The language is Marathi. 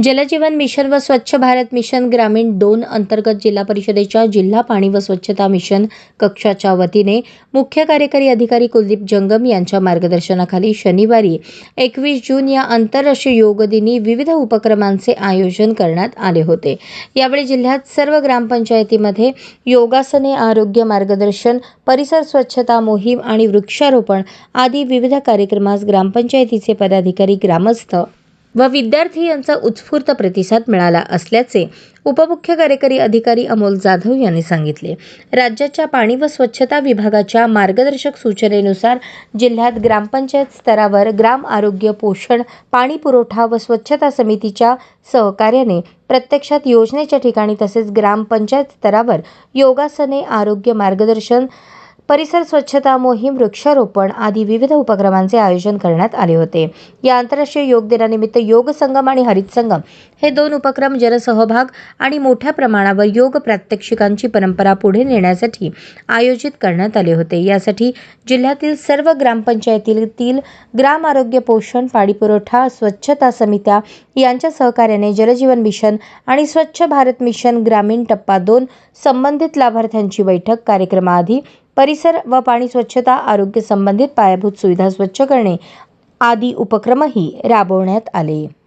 जलजीवन मिशन व स्वच्छ भारत मिशन ग्रामीण दोन अंतर्गत जिल्हा परिषदेच्या जिल्हा पाणी व स्वच्छता मिशन कक्षाच्या वतीने मुख्य कार्यकारी अधिकारी कुलदीप जंगम यांच्या मार्गदर्शनाखाली शनिवारी एकवीस जून या आंतरराष्ट्रीय योग दिनी विविध उपक्रमांचे आयोजन करण्यात आले होते. यावेळी जिल्ह्यात सर्व ग्रामपंचायतीमध्ये योगासने आरोग्य मार्गदर्शन परिसर स्वच्छता मोहीम आणि वृक्षारोपण आदी विविध कार्यक्रमास ग्रामपंचायतीचे पदाधिकारी ग्रामस्थ व विद्यार्थी यांचा उत्स्फूर्त प्रतिसाद मिळाला असल्याचे उपमुख्य कार्यकारी अधिकारी अमोल जाधव यांनी सांगितले. राज्याच्या पाणी व स्वच्छता विभागाच्या मार्गदर्शक सूचनेनुसार जिल्ह्यात ग्रामपंचायत स्तरावर ग्राम आरोग्य पोषण पाणी पुरवठा व स्वच्छता समितीच्या सहकार्याने प्रत्यक्षात योजनेच्या ठिकाणी तसेच ग्रामपंचायत स्तरावर योगासने आरोग्य मार्गदर्शन परिसर स्वच्छता मोहीम वृक्षारोपण आदी विविध उपक्रमांचे आयोजन करण्यात आले होते. या आंतरराष्ट्रीय योग दिनानिमित्त योग संगम आणि हरित संगम हे दोन उपक्रम जनसहभाग आणि मोठ्या प्रमाणावर योग प्रात्यक्षिकांची परंपरा पुढे नेण्यासाठी आयोजित करण्यात आले होते. यासाठी जिल्ह्यातील सर्व ग्रामपंचायतीतील ग्राम आरोग्य पोषण पाणीपुरवठा स्वच्छता समित्या यांच्या सहकार्याने जलजीवन मिशन आणि स्वच्छ भारत मिशन ग्रामीण टप्पा दोन संबंधित लाभार्थ्यांची बैठक कार्यक्रमाआधी परिसर व पाणी स्वच्छता आरोग्य संबंधित पायाभूत सुविधा स्वच्छ करणे आदी उपक्रमही राबवण्यात आले.